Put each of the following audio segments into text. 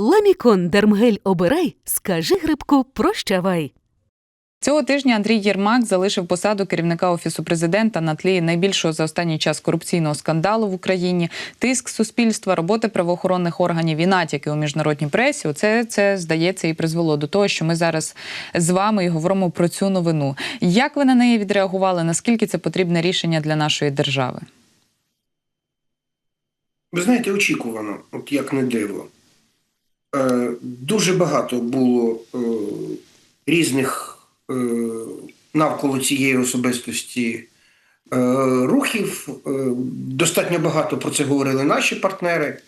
Ламікон Дермгель обирай, скажи грибку прощавай. Цього тижня Андрій Єрмак залишив посаду керівника офісу президента на тлі найбільшого за останній час корупційного скандалу в Україні, тиск суспільства, роботи правоохоронних органів і натяки у міжнародній пресі. Оце це здається і призвело до того, що ми зараз з вами і говоримо про цю новину. Як ви на неї відреагували? Наскільки це потрібне рішення для нашої держави? Ви знаєте, очікувано, от як не диво. Е, дуже багато було е, різних е, навколо цієї особистості рухів. Достатньо багато про це говорили наші партнери.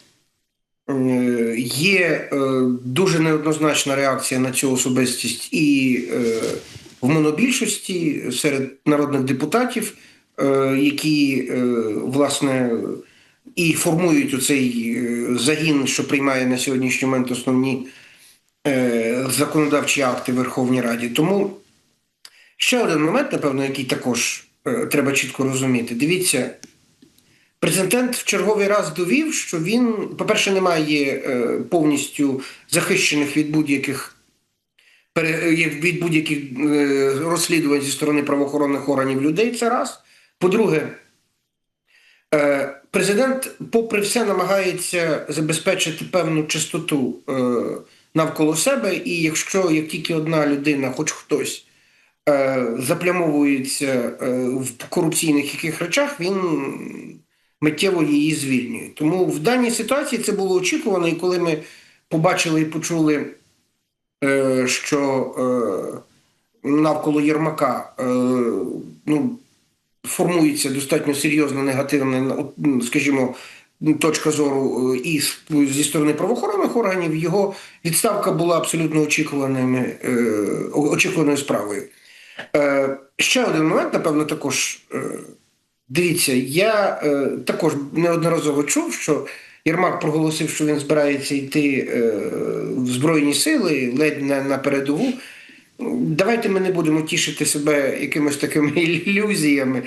Є дуже неоднозначна реакція на цю особистість і в монобільшості серед народних депутатів, які, власне, і формують оцей е, загін, що приймає на сьогоднішній момент основні е, законодавчі акти Верховній Раді. Тому ще один момент, напевно, який також е, треба чітко розуміти. Дивіться, президент в черговий раз довів, що він, по-перше, не має повністю захищених від будь-яких від будь-яких розслідувань зі сторони правоохоронних органів людей. Це раз. По-друге, Президент, попри все, намагається забезпечити певну чистоту е, навколо себе, і якщо як тільки одна людина, хоч хтось, е, заплямовується е, в корупційних яких речах, він миттєво її звільнює. Тому в даній ситуації це було очікувано, і коли ми побачили і почули, е, що е, навколо Єрмака е, ну, формується достатньо серйозна негативна, скажімо, точка зору е, і зі сторони правоохоронних органів, його відставка була абсолютно очікуваними, е, очікуваною справою. Е, Ще один момент, напевно, також. е, Дивіться, я е, також неодноразово чув, що Єрмак проголосив, що він збирається йти е, в Збройні сили ледь на, на передову. Давайте ми не будемо тішити себе якимось такими ілюзіями.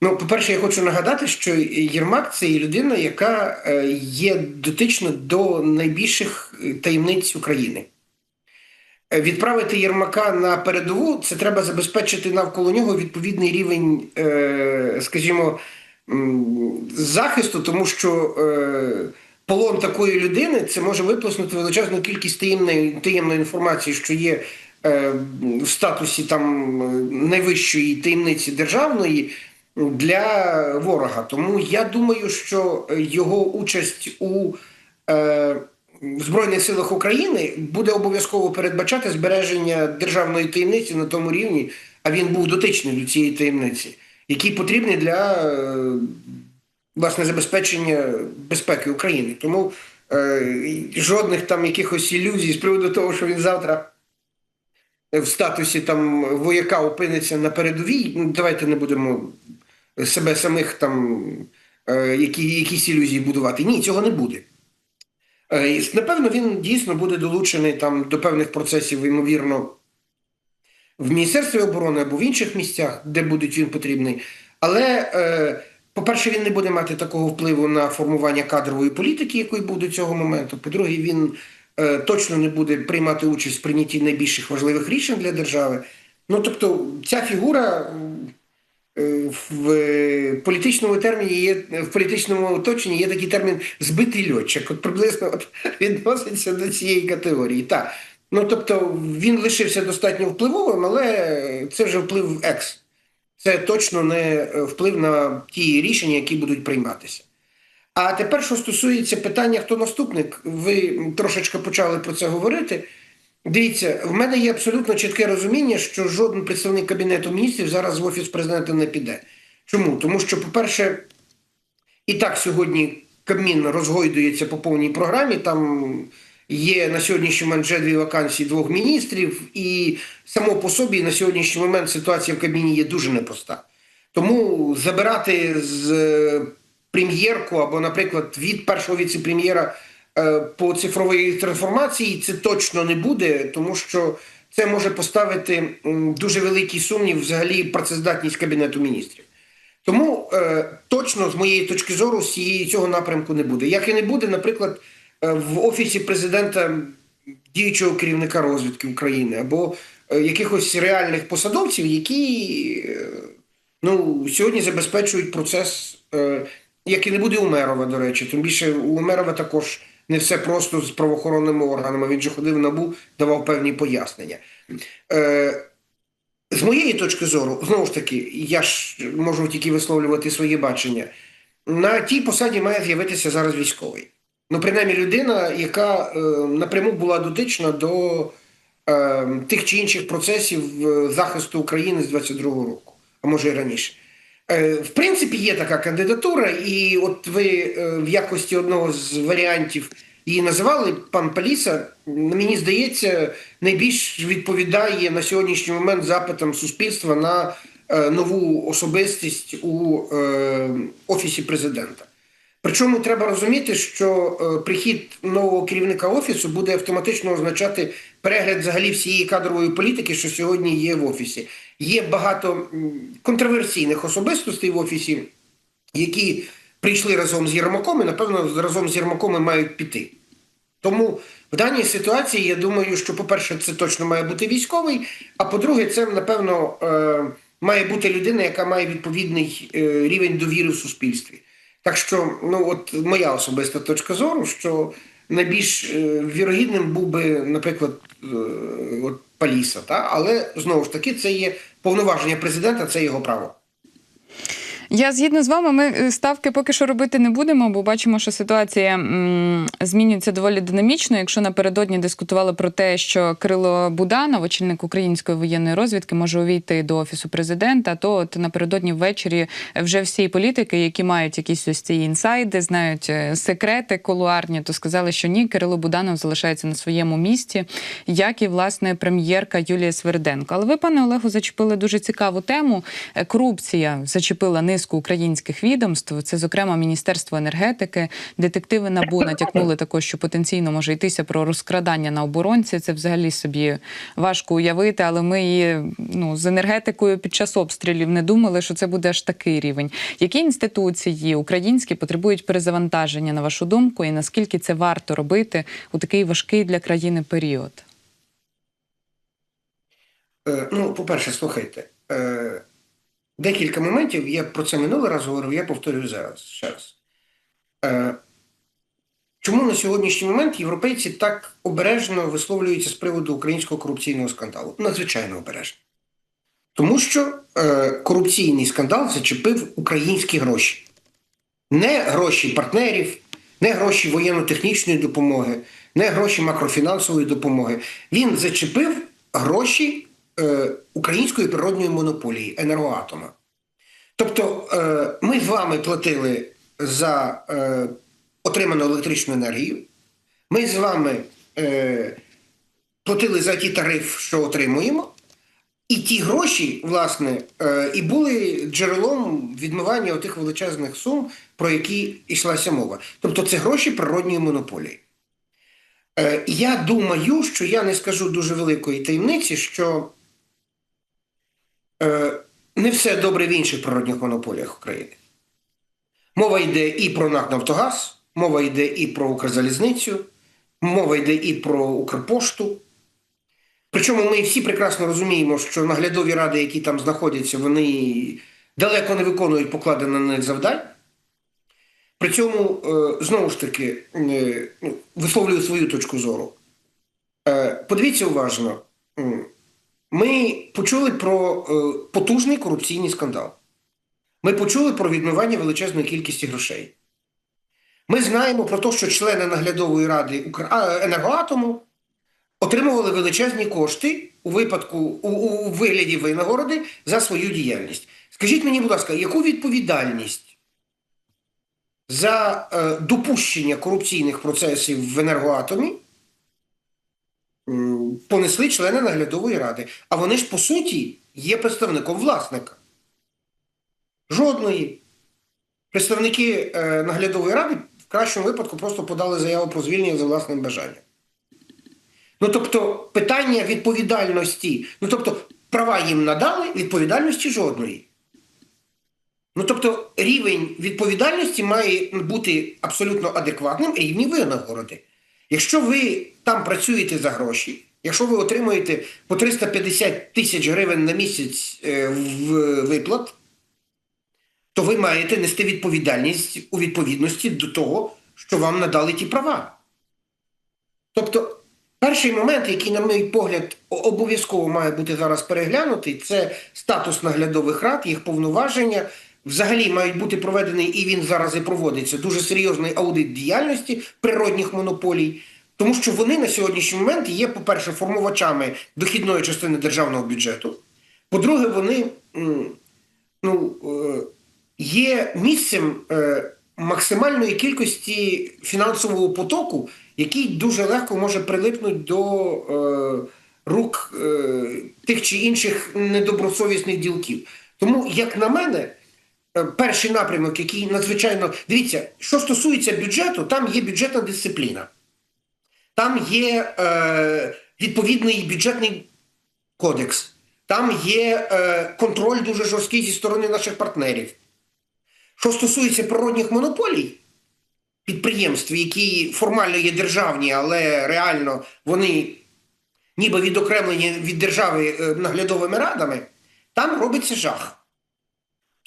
Ну, по-перше, я хочу нагадати, що Єрмак це людина, яка е, є дотична до найбільших е, таємниць України. Е, Відправити Єрмака на передову це треба забезпечити навколо нього відповідний рівень, скажімо, захисту, тому що полон такої людини це може виплеснути величезну кількість таємної, таємної інформації, що є в статусі там е, найвищої таємниці державної для ворога. Тому я думаю, що його участь у е, Збройних силах України буде обов'язково передбачати збереження державної таємниці на тому рівні, а він був дотичний до цієї таємниці, який потрібний для е, власне забезпечення безпеки України. Тому е, жодних там якихось ілюзій з приводу того, що він завтра в статусі там вояка опиниться на передовій. Ну, давайте не будемо себе самих там е, які, якісь ілюзії будувати. Ні, цього не буде. Е, Напевно, він дійсно буде долучений там до певних процесів, ймовірно, в Міністерстві оборони або в інших місцях, де буде він потрібний. Але, е, по-перше, він не буде мати такого впливу на формування кадрової політики, якої був до цього моменту. По-друге, він точно не буде приймати участь в прийнятті найбільших важливих рішень для держави. Ну, тобто, ця фігура е, в е, політичному терміні є в політичному оточенні є такий термін збитий льотчик. От приблизно от, відноситься до цієї категорії. Так. Ну тобто він лишився достатньо впливовим, але це вже вплив екс. Це точно не е, вплив на ті рішення, які будуть прийматися. А тепер, що стосується питання, хто наступник, ви трошечки почали про це говорити. Дивіться, в мене є абсолютно чітке розуміння, що жоден представник Кабінету міністрів зараз в Офіс президента не піде. Чому? Тому що, по-перше, і так сьогодні Кабмін розгойдується по повній програмі. Там є на сьогоднішній момент вже дві вакансії двох міністрів, і само по собі на сьогоднішній момент ситуація в Кабміні є дуже непроста. Тому забирати з прем'єрку або, наприклад, від першого віце-прем'єра е, по цифровій трансформації це точно не буде, тому що це може поставити дуже великий сумнів взагалі працездатність Кабінету міністрів. Тому е, точно з моєї точки зору цього напрямку не буде. Як і не буде, наприклад, е, в офісі президента діючого керівника розвідки України або якихось реальних посадовців, які ну, сьогодні забезпечують процес, е, який не буде у Мерова, до речі. Тим більше у Мерова також не все просто з правоохоронними органами. Він же ходив в набу, давав певні пояснення. Е, з моєї точки зору, знову ж таки, я ж можу тільки висловлювати своє бачення. На тій посаді має з'явитися зараз військовий. Ну, принаймні, людина, яка е, напряму була дотична до е, тих чи інших процесів е, захисту України з 22-го року, а може і раніше. Е, в принципі, є така кандидатура, і от ви е, в якості одного з варіантів її називали пан Паліса. Мені здається, найбільш відповідає на сьогоднішній момент запитам суспільства на е, нову особистість у офісі президента. Причому треба розуміти, що прихід нового керівника офісу буде автоматично означати перегляд взагалі всієї кадрової політики, що сьогодні є в офісі. Є багато контроверсійних особистостей в офісі, які прийшли разом з Єрмаком і, напевно, разом з Єрмаком і мають піти. Тому в даній ситуації я думаю, що, по-перше, це точно має бути військовий, а по-друге, це, напевно, е, має бути людина, яка має відповідний е, рівень довіри в суспільстві. Так що, ну от моя особиста точка зору, що найбільш е, вірогідним був би, наприклад, е, от Паліса, та? але знову ж таки, це є повноваження президента, це його право. Я згідно з вами, ми е, ставки поки що робити не будемо, бо бачимо, що ситуація змінюється доволі динамічно. Якщо напередодні дискутували про те, що Кирило Буданов, очільник української воєнної розвідки, може увійти до офісу президента, то от напередодні ввечері вже всі політики, які мають якісь ось ці інсайди, знають е, секрети кулуарні, то сказали, що ні, Кирило Буданов залишається на своєму місці, як і власне прем'єрка Юлія Сверденко. Але ви, пане Олегу, зачепили дуже цікаву тему. Е, Корупція зачепила низку українських відомств. Це, зокрема, Міністерство енергетики. Детективи НАБУ натякнули також, що потенційно може йтися про розкрадання на оборонці. Це взагалі собі важко уявити, але ми і, ну, з енергетикою під час обстрілів не думали, що це буде аж такий рівень. Які інституції українські потребують перезавантаження, на вашу думку, і наскільки це варто робити у такий важкий для країни період? Е, ну, по-перше, слухайте, е, декілька моментів, я про це минулий раз говорив, я повторюю зараз ще раз. Е, чому на сьогоднішній момент європейці так обережно висловлюються з приводу українського корупційного скандалу? Надзвичайно обережно. Тому що е, корупційний скандал зачепив українські гроші. Не гроші партнерів, не гроші воєнно-технічної допомоги, не гроші макрофінансової допомоги. Він зачепив гроші е, української природної монополії енергоатома. Тобто е, ми з вами платили за е, отриману електричну енергію, ми з вами платили за ті тариф, що отримуємо. І ті гроші, власне, і були джерелом відмивання тих величезних сум, про які йшлася мова. Тобто це гроші природньої монополії. Я думаю, що я не скажу дуже великої таємниці, що не все добре в інших природних монополіях України. Мова йде і про НАК Нафтогаз, мова йде і про Укрзалізницю, мова йде і про Укрпошту. Причому ми всі прекрасно розуміємо, що наглядові ради, які там знаходяться, вони далеко не виконують покладених на них завдань. При цьому, е, знову ж таки, е, ну, висловлюю свою точку зору. Е, Подивіться уважно, ми почули про е, потужний корупційний скандал. Ми почули про відмивання величезної кількості грошей. Ми знаємо про те, що члени наглядової ради енергоатому отримували величезні кошти у випадку у, у вигляді винагороди за свою діяльність. Скажіть мені, будь ласка, яку відповідальність за е, допущення корупційних процесів в енергоатомі понесли члени наглядової ради? А вони ж по суті є представником власника. Жодної. Представники е, наглядової ради в кращому випадку просто подали заяву про звільнення за власним бажанням. Ну, тобто, питання відповідальності, ну тобто, права їм надали, відповідальності жодної. Ну тобто рівень відповідальності має бути абсолютно адекватним рівні винагороди. Якщо ви там працюєте за гроші, якщо ви отримуєте по 350 тисяч гривень на місяць е, в виплат, то ви маєте нести відповідальність у відповідності до того, що вам надали ті права. Тобто, перший момент, який, на мій погляд, обов'язково має бути зараз переглянутий, це статус наглядових рад, їх повноваження. Взагалі мають бути проведений, і він зараз і проводиться, дуже серйозний аудит діяльності природних монополій, тому що вони на сьогоднішній момент є, по-перше, формувачами дохідної частини державного бюджету. По-друге, вони ну, е, є місцем е, максимальної кількості фінансового потоку, який дуже легко може прилипнути до е, рук тих чи інших недобросовісних ділків. Тому, як на мене, перший напрямок, який надзвичайно дивіться, що стосується бюджету, там є бюджетна дисципліна, там є е, відповідний бюджетний кодекс, там є е, контроль дуже жорсткий зі сторони наших партнерів. Що стосується природних монополій, підприємств, які формально є державні, але реально вони ніби відокремлені від держави е, наглядовими радами, там робиться жах.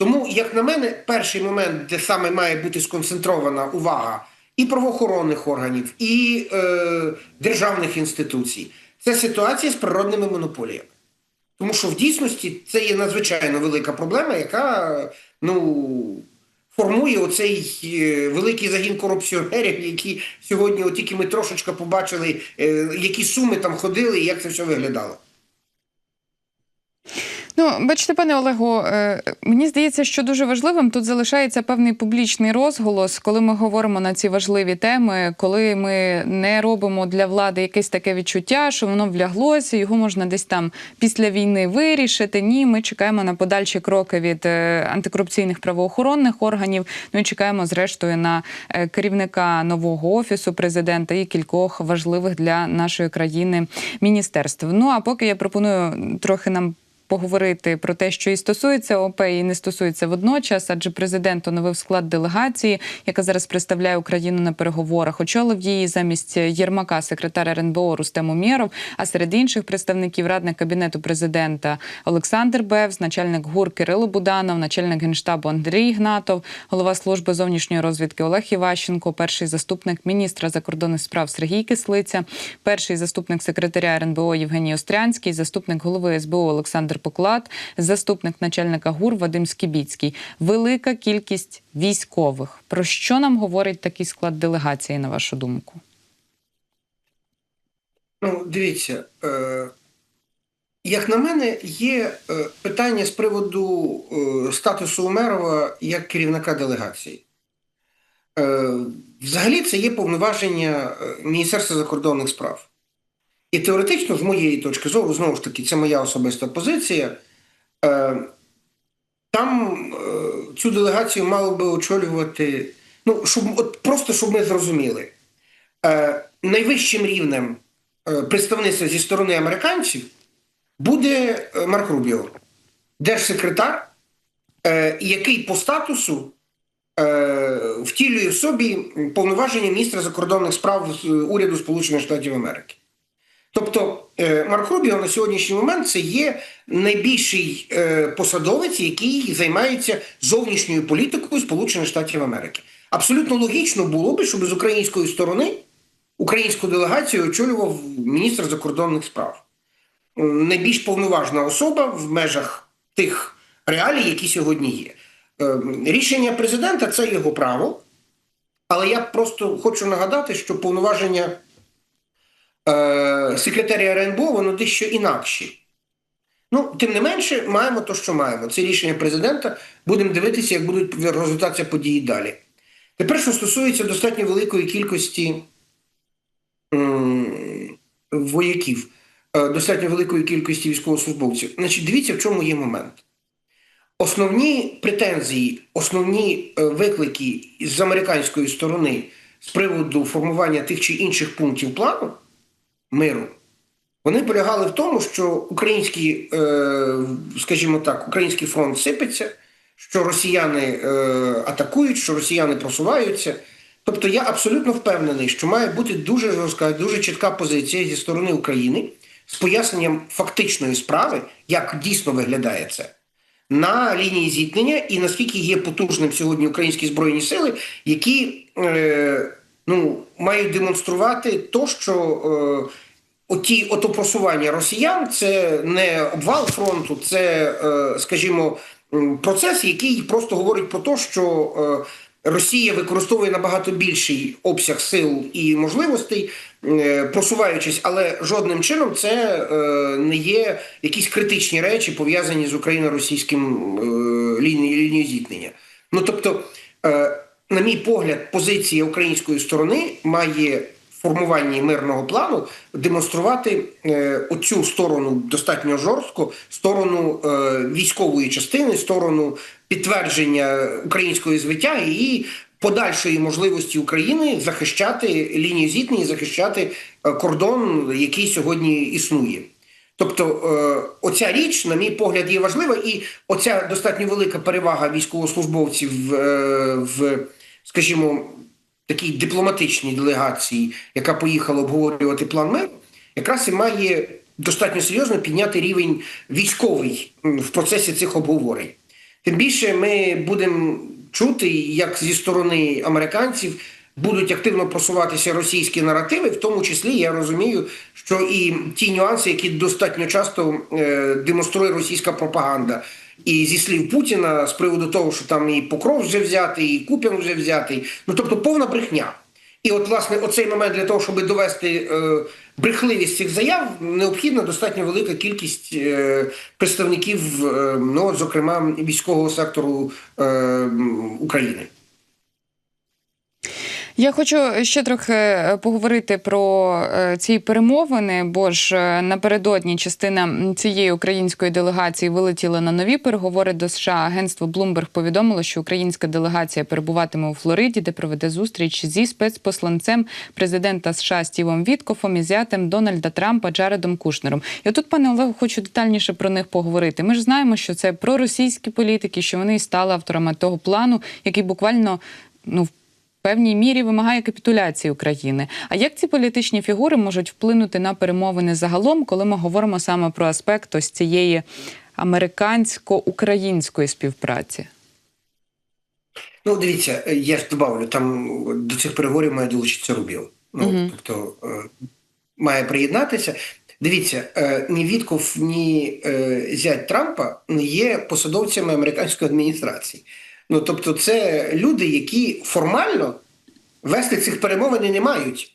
Тому, як на мене, перший момент, де саме має бути сконцентрована увага і правоохоронних органів, і е, державних інституцій, це ситуація з природними монополіями. Тому що в дійсності це є надзвичайно велика проблема, яка ну, формує оцей е, великий загін корупціонерів, які сьогодні, от тільки ми трошечки побачили, е, які суми там ходили і як це все виглядало. Ну, бачите, пане Олегу, е, мені здається, що дуже важливим тут залишається певний публічний розголос, коли ми говоримо на ці важливі теми, коли ми не робимо для влади якесь таке відчуття, що воно вляглося, його можна десь там після війни вирішити. Ні, ми чекаємо на подальші кроки від е, антикорупційних правоохоронних органів. Ну і чекаємо, зрештою, на е, керівника нового офісу президента і кількох важливих для нашої країни міністерств. Ну а поки я пропоную трохи нам поговорити про те, що і стосується ОП, і не стосується водночас, адже президент оновив склад делегації, яка зараз представляє Україну на переговорах. Очолив її замість Єрмака, секретар РНБО Рустем Умєров, а серед інших представників радник кабінету президента Олександр Бевз, начальник ГУР Кирило Буданов, начальник генштабу Андрій Гнатов, голова служби зовнішньої розвідки Олег Іващенко, перший заступник міністра закордонних справ Сергій Кислиця, перший заступник секретаря РНБО Євгеній Острянський, заступник голови СБУ Олександр Поклад, заступник начальника ГУР Вадим Скібіцький. Велика кількість військових. Про що нам говорить такий склад делегації, на вашу думку? Ну, дивіться, е, як на мене, є е, питання з приводу е, статусу Умерова як керівника делегації. Взагалі, це є повноваження Міністерства закордонних справ. І теоретично, з моєї точки зору, знову ж таки, це моя особиста позиція. Е, там е, цю делегацію мало би очолювати, ну, щоб от просто щоб ми зрозуміли, е, найвищим рівнем е, представництва зі сторони американців буде Марк Рубіо, держсекретар, е, який по статусу е, втілює в собі повноваження міністра закордонних справ уряду Сполучених Штатів Америки. Тобто е, Марк Рубіо на сьогоднішній момент це є найбільший е, посадовець, який займається зовнішньою політикою Сполучених Штатів Америки. Абсолютно логічно було би, щоб з української сторони українську делегацію очолював міністр закордонних справ. Найбільш повноважна особа в межах тих реалій, які сьогодні є. Е, Рішення президента це його право, але я просто хочу нагадати, що повноваження е, секретаря РНБО, воно дещо інакші. Ну, тим не менше, маємо то, що маємо. Це рішення президента. Будемо дивитися, як будуть розвиватися події далі. Тепер, що стосується достатньо великої кількості вояків, е, достатньо великої кількості військовослужбовців. Значить, дивіться, в чому є момент. Основні претензії, основні е, виклики з американської сторони з приводу формування тих чи інших пунктів плану миру, вони полягали в тому, що український, е, скажімо так, український фронт сипеться, що росіяни е, атакують, що росіяни просуваються. Тобто я абсолютно впевнений, що має бути дуже жорстка, дуже чітка позиція зі сторони України з поясненням фактичної справи, як дійсно виглядає це на лінії зіткнення і наскільки є потужним сьогодні українські збройні сили, які е, ну, мають демонструвати то, що е, оті ото просування росіян це не обвал фронту, це, е, скажімо, процес, який просто говорить про те, що е, Росія використовує набагато більший обсяг сил і можливостей, е, просуваючись, але жодним чином це е, не є якісь критичні речі, пов'язані з україно-російським е, лінією зіткнення. Ну тобто, на мій погляд, позиція української сторони має в формуванні мирного плану демонструвати е, оцю сторону достатньо жорстко, сторону е, військової частини, сторону підтвердження української звиття і подальшої можливості України захищати лінію зіткнення, захищати е, кордон, який сьогодні існує. Тобто е, оця річ, на мій погляд, є важлива, і оця достатньо велика перевага військовослужбовців е, в, скажімо, такій дипломатичній делегації, яка поїхала обговорювати план миру, якраз і має достатньо серйозно підняти рівень військовий в процесі цих обговорень. Тим більше ми будемо чути, як зі сторони американців будуть активно просуватися російські наративи, в тому числі я розумію, що і ті нюанси, які достатньо часто е, демонструє російська пропаганда. І зі слів Путіна з приводу того, що там і Покров вже взятий, і Куп'ян вже взятий. Ну тобто повна брехня. І от, власне, оцей момент для того, щоб довести е, брехливість цих заяв, необхідна достатньо велика кількість е, представників, е, ну, зокрема, військового сектору е, України. Я хочу ще трохи е, поговорити про е, ці перемовини, бо ж е, напередодні частина цієї української делегації вилетіла на нові переговори до США. Агентство Bloomberg повідомило, що українська делегація перебуватиме у Флориді, де проведе зустріч зі спецпосланцем президента США Стівом Віткофом і зятем Дональда Трампа Джаредом Кушнером. І отут, пане Олегу, хочу детальніше про них поговорити. Ми ж знаємо, що це проросійські політики, що вони стали авторами того плану, який буквально ну певній мірі вимагає капітуляції України. А як ці політичні фігури можуть вплинути на перемовини загалом, коли ми говоримо саме про аспект ось цієї американсько-української співпраці? Ну, дивіться, е, я ж добавлю, там до цих переговорів має долучитися Рубіо. Ну, Мгм. тобто е, має приєднатися. Дивіться, е, ні Вітков, ні зять Трампа не є посадовцями американської адміністрації. Ну, тобто, це люди, які формально вести цих перемовин не мають.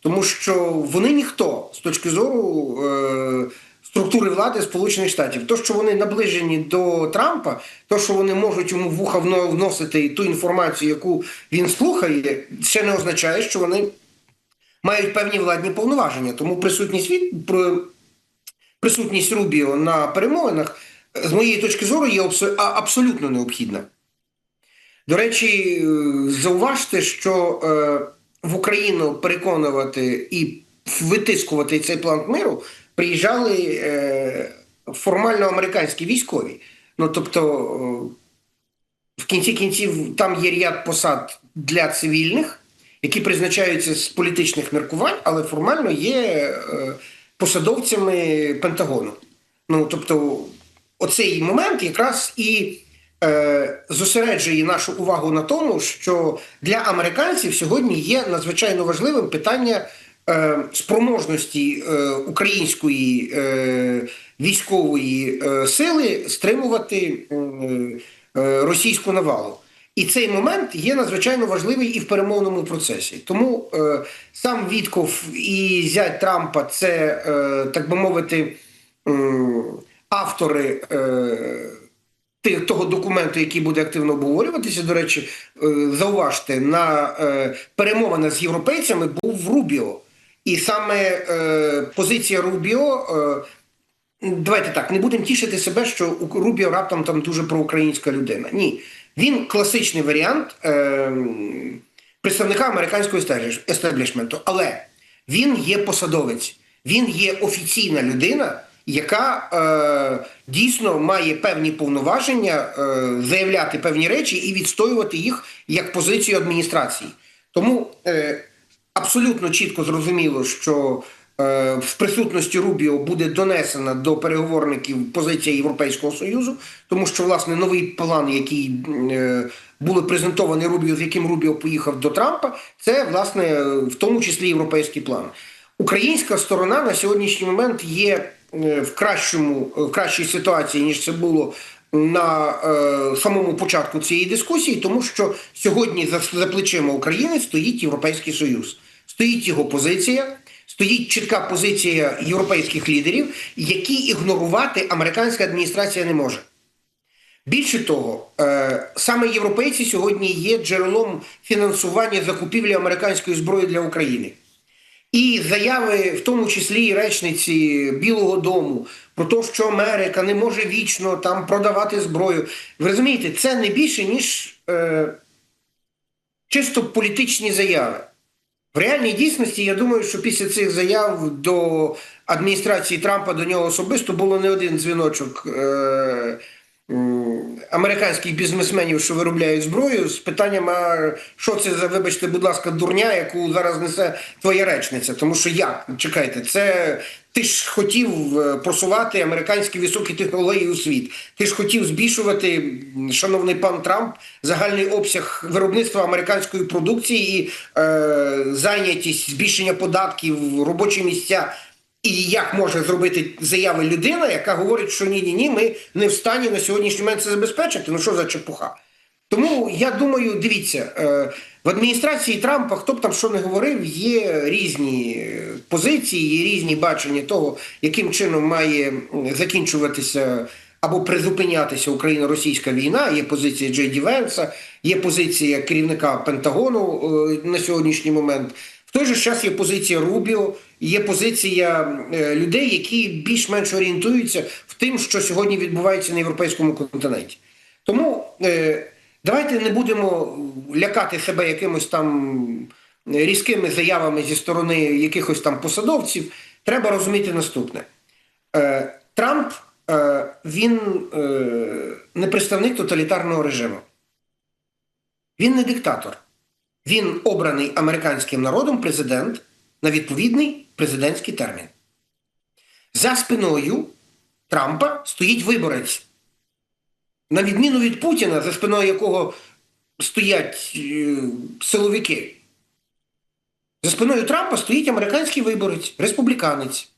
Тому що вони ніхто з точки зору е, структури влади Сполучених Штатів. То, що вони наближені до Трампа, то, що вони можуть йому вуха вносити ту інформацію, яку він слухає, ще не означає, що вони мають певні владні повноваження. Тому присутність від присутність Рубіо на перемовинах, з моєї точки зору, є абсолютно необхідна. До речі, зауважте, що е, в Україну переконувати і витискувати цей план миру приїжджали е, формально американські військові. Ну тобто, е, в кінці кінців там є ряд посад для цивільних, які призначаються з політичних міркувань, але формально є посадовцями Пентагону. Ну тобто, оцей момент якраз і зосереджує нашу увагу на тому, що для американців сьогодні є надзвичайно важливим питання е, спроможності е, української е, військової е, сили стримувати е, е, російську навалу. І цей момент є надзвичайно важливий і в перемовному процесі. Тому е, сам Вітков і зять Трампа це, е, так би мовити, м, автори. Е, ти- того документу, який буде активно обговорюватися. До речі, е, зауважте, на е, перемовинах з європейцями був Рубіо. І саме е, позиція Рубіо. Давайте так, не будемо тішити себе, що Рубіо раптом там дуже проукраїнська людина. Ні. Він класичний варіант е, представника американського естебліш- естеблішменту, але він є посадовець, він є офіційна людина, яка е, дійсно має певні повноваження е, заявляти певні речі і відстоювати їх як позицію адміністрації. Тому е, абсолютно чітко зрозуміло, що е, в присутності Рубіо буде донесена до переговорників позиція Європейського Союзу, тому що власне новий план, який е, були презентовані Рубіо, з яким Рубіо поїхав до Трампа, це власне в тому числі європейський план. Українська сторона на сьогоднішній момент є е, в кращому в кращій ситуації ніж це було на е, самому початку цієї дискусії, тому що сьогодні за, за плечима України стоїть Європейський Союз, стоїть його позиція. Стоїть чітка позиція європейських лідерів, які ігнорувати американська адміністрація не може. Більше того, е, саме європейці сьогодні є джерелом фінансування закупівлі американської зброї для України. І заяви, в тому числі і речниці Білого Дому, про те, що Америка не може вічно там продавати зброю. Ви розумієте, це не більше, ніж е, чисто політичні заяви. В реальній дійсності, я думаю, що після цих заяв до адміністрації Трампа до нього особисто було не один дзвіночок е, американських бізнесменів, що виробляють зброю, з питанням, а що це за, вибачте, будь ласка, дурня, яку зараз несе твоя речниця. Тому що як? Чекайте, це ти ж хотів е, просувати американські високі технології у світ. Ти ж хотів збільшувати, шановний пан Трамп, загальний обсяг виробництва американської продукції і е, зайнятість, збільшення податків, робочі місця. І як може зробити заяви людина, яка говорить, що ні, ні, ні, ми не в стані на сьогоднішній момент це забезпечити. Ну що за чепуха? Тому я думаю, дивіться, е, в адміністрації Трампа, хто б там що не говорив, є різні е, позиції, є різні бачення того, яким чином має закінчуватися або призупинятися Україно-російська війна. Є позиція Джей Ді Венса, є позиція керівника Пентагону е, на сьогоднішній момент. В той же час є позиція Рубіо, є позиція е, людей, які більш-менш орієнтуються в тим, що сьогодні відбувається на європейському континенті. Тому е, давайте не будемо лякати себе якимось там різкими заявами зі сторони якихось там посадовців. Треба розуміти наступне: е, Трамп він не представник тоталітарного режиму. Він не диктатор. Він обраний американським народом президент на відповідний президентський термін. За спиною Трампа стоїть виборець. На відміну від Путіна, за спиною якого стоять е, силовики. За спиною Трампа стоїть американський виборець, республіканець.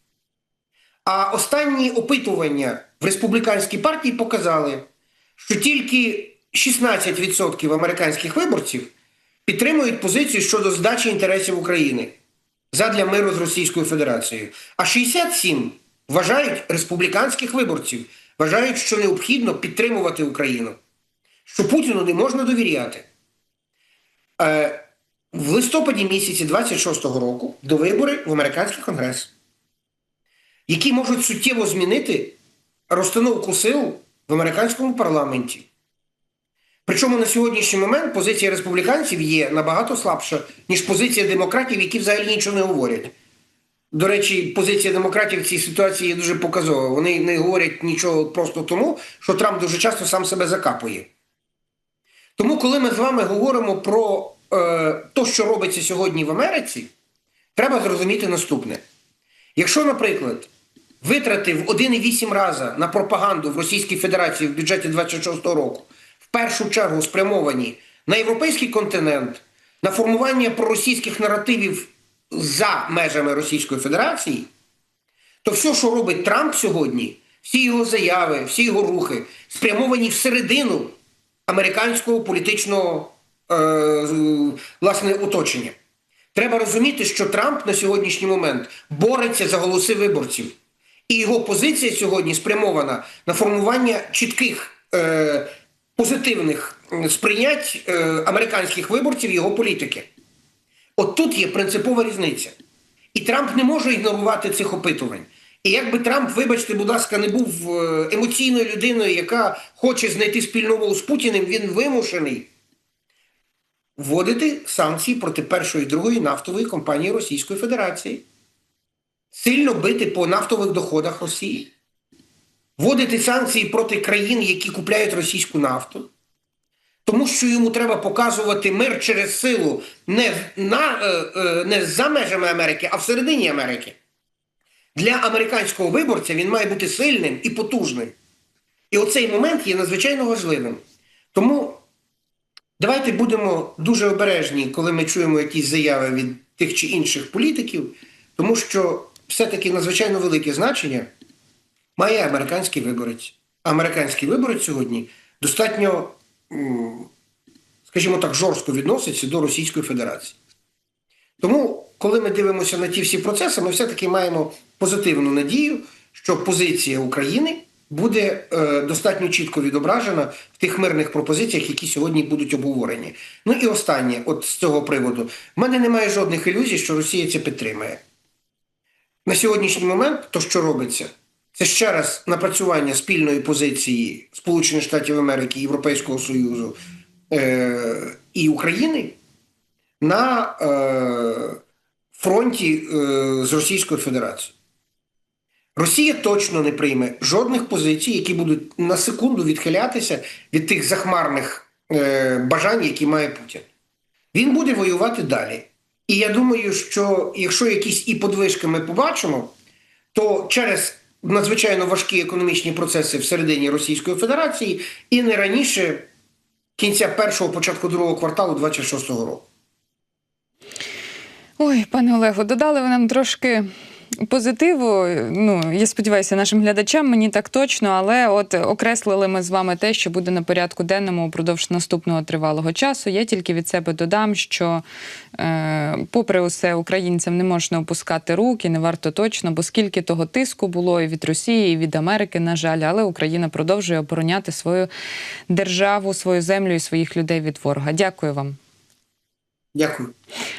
А останні опитування в республіканській партії показали, що тільки 16% американських виборців підтримують позицію щодо здачі інтересів України задля миру з Російською Федерацією. А 67 вважають республіканських виборців, вважають, що необхідно підтримувати Україну, що Путіну не можна довіряти. Е, в листопаді місяці 26-го року до вибори в американський конгрес, які можуть суттєво змінити розстановку сил в американському парламенті. Причому на сьогоднішній момент позиція республіканців є набагато слабша, ніж позиція демократів, які взагалі нічого не говорять. До речі, позиція демократів в цій ситуації є дуже показова. Вони не говорять нічого просто тому, що Трамп дуже часто сам себе закапує. Тому, коли ми з вами говоримо про е, те, що робиться сьогодні в Америці, треба зрозуміти наступне. Якщо, наприклад, витрати в 1,8 рази на пропаганду в Російській Федерації в бюджеті 26-го року першу чергу спрямовані на європейський континент, на формування проросійських наративів за межами Російської Федерації, то все, що робить Трамп сьогодні, всі його заяви, всі його рухи спрямовані всередину американського політичного е, власне оточення. Треба розуміти, що Трамп на сьогоднішній момент бореться за голоси виборців. І його позиція сьогодні спрямована на формування чітких е, позитивних сприйнять е, американських виборців його політики. От тут є принципова різниця. І Трамп не може ігнорувати цих опитувань. І якби Трамп, вибачте, будь ласка, не був е, емоційною людиною, яка хоче знайти спільну мову з Путіним, він вимушений вводити санкції проти першої і другої нафтової компанії Російської Федерації. Сильно бити по нафтових доходах Росії. Вводити санкції проти країн, які купляють російську нафту, тому що йому треба показувати мир через силу не, на, е, е, не за межами Америки, а всередині Америки. Для американського виборця він має бути сильним і потужним. І оцей момент є надзвичайно важливим. Тому давайте будемо дуже обережні, коли ми чуємо якісь заяви від тих чи інших політиків, тому що все-таки надзвичайно велике значення має американський виборець. Американський виборець сьогодні достатньо, скажімо так, жорстко відноситься до Російської Федерації. Тому, коли ми дивимося на ті всі процеси, ми все-таки маємо позитивну надію, що позиція України буде е, достатньо чітко відображена в тих мирних пропозиціях, які сьогодні будуть обговорені. Ну і останнє, от з цього приводу, в мене немає жодних ілюзій, що Росія це підтримає. На сьогоднішній момент то, що робиться, це ще раз напрацювання спільної позиції Сполучених Штатів Америки, Європейського Союзу е, і України на е, фронті е, з Російською Федерацією. Росія точно не прийме жодних позицій, які будуть на секунду відхилятися від тих захмарних е, бажань, які має Путін. Він буде воювати далі. І я думаю, що якщо якісь і подвижки ми побачимо, то через надзвичайно важкі економічні процеси всередині Російської Федерації і не раніше кінця першого, початку другого кварталу 26-го року. Ой, пане Олегу, додали ви нам трошки. Позитиву, ну я сподіваюся, нашим глядачам мені так точно, але от окреслили ми з вами те, що буде на порядку денному упродовж наступного тривалого часу. Я тільки від себе додам, що, е, попри усе, українцям не можна опускати руки, не варто точно, бо скільки того тиску було і від Росії, і від Америки, на жаль, але Україна продовжує обороняти свою державу, свою землю і своїх людей від ворога. Дякую вам. Дякую.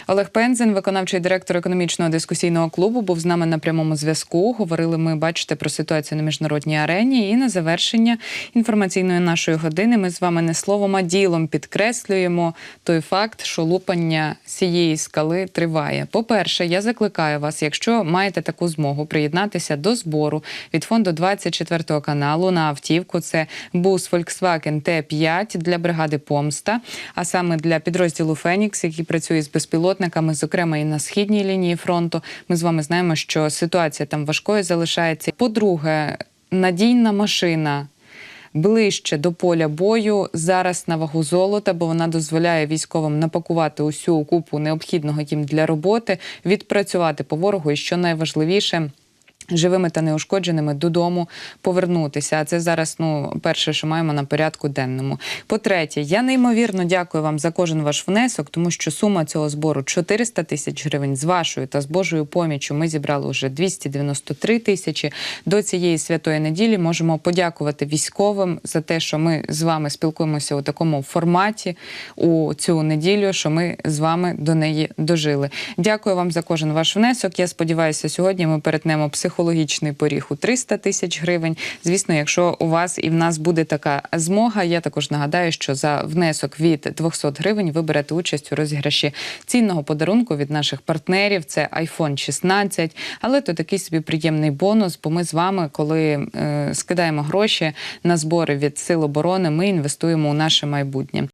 Олег Пензен, виконавчий директор економічного дискусійного клубу, був з нами на прямому зв'язку. Говорили ми, бачите, про ситуацію на міжнародній арені. І на завершення інформаційної нашої години ми з вами не словом, а ділом підкреслюємо той факт, що лупання цієї скали триває. По-перше, я закликаю вас, якщо маєте таку змогу, приєднатися до збору від фонду 24 каналу на автівку. Це бус Volkswagen T5 для бригади Помста, а саме для підрозділу Фенікс, який працює з безпілотниками, зокрема і на східній лінії фронту. Ми з вами знаємо, що ситуація там важкою залишається. По-друге, надійна машина. Ближче до поля бою зараз на вагу золота, бо вона дозволяє військовим напакувати усю купу необхідного їм для роботи, відпрацювати по ворогу, і що найважливіше. Живими та неушкодженими додому повернутися. А це зараз ну перше, що маємо на порядку денному. По-третє, я неймовірно дякую вам за кожен ваш внесок, тому що сума цього збору 400 тисяч гривень з вашою та з Божою поміччю. Ми зібрали вже 293 тисячі. До цієї святої неділі можемо подякувати військовим за те, що ми з вами спілкуємося у такому форматі у цю неділю, що ми з вами до неї дожили. Дякую вам за кожен ваш внесок. Я сподіваюся, сьогодні ми перетнемо психологічний поріг у 300 тисяч гривень. Звісно, якщо у вас і в нас буде така змога, я також нагадаю, що за внесок від 200 гривень ви берете участь у розіграші цінного подарунку від наших партнерів. Це iPhone 16, але то такий собі приємний бонус. Бо ми з вами, коли е, скидаємо гроші на збори від сил оборони, ми інвестуємо у наше майбутнє.